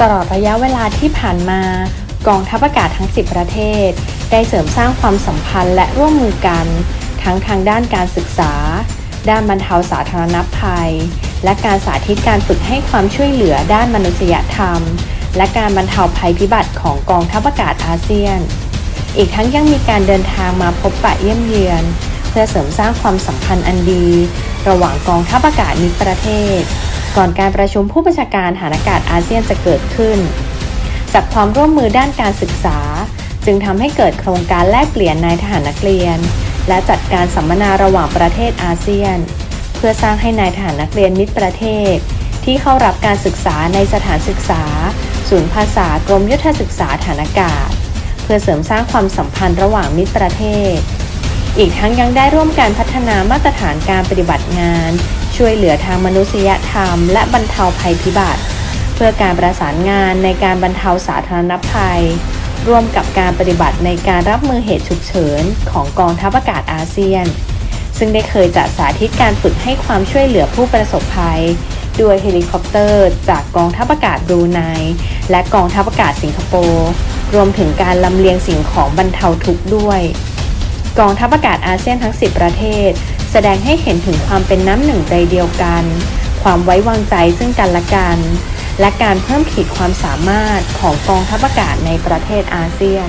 ตลอดระยะเวลาที่ผ่านมากองทัพอากาศทั้ง 10 ประเทศ ได้เสริมสร้างความสัมพันธ์และร่วมมือกัน ทั้งทางด้านการศึกษา ด้านบรรเทาสาธารณภัย และการสาธิตการฝึกให้ความช่วยเหลือด้านมนุษยธรรม และการบรรเทาภัยพิบัติของกองทัพอากาศอาเซียน อีกทั้งยังมีการเดินทางมาพบปะเยี่ยมเยือน เพื่อเสริมสร้างความสัมพันธ์อันดี ระหว่างกองทัพอากาศมิตรประเทศ ก่อนการประชุมผู้บัญชาการฐานอากาศอาเซียนจะเกิดขึ้น จากความร่วมมือด้านการศึกษา จึงทำให้เกิดโครงการแลกเปลี่ยนนายทหารนักเรียน และจัดการสัมมนาระหว่างประเทศอาเซียน เพื่อสร้างให้นายทหารนักเรียนมิตรประเทศ ที่เข้ารับการศึกษาในสถานศึกษา ศูนย์ภาษากรมยุทธศึกษาฐานอากาศ เพื่อเสริมสร้างความสัมพันธ์ระหว่างมิตรประเทศ อีกทั้งยังได้ร่วมการพัฒนามาตรฐานการปฏิบัติงาน ช่วยเหลือทางมนุษยธรรม และบรรเทาภัยพิบัติ เพื่อการประสานงานในการบรรเทาสาธารณภัย ร่วมกับการปฏิบัติในการรับมือเหตุฉุกเฉิน ของกองทัพอากาศอาเซียน ซึ่งได้เคยจัดสาธิตการฝึกให้ความช่วยเหลือผู้ประสบภัยด้วยเฮลิคอปเตอร์ จากกองทัพอากาศบรูไนและกองทัพอากาศสิงคโปร์รวมถึงการลำเลียงสิ่งของบรรเทาทุกข์ด้วย กองทัพอากาศอาเซียนทั้ง 10 ประเทศ แสดงให้เห็นถึงความเป็นน้ำหนึ่งใจเดียวกัน ความไว้วางใจซึ่งกันและกัน และการเพิ่มขีดความสามารถของกองทัพอากาศในประเทศอาเซียน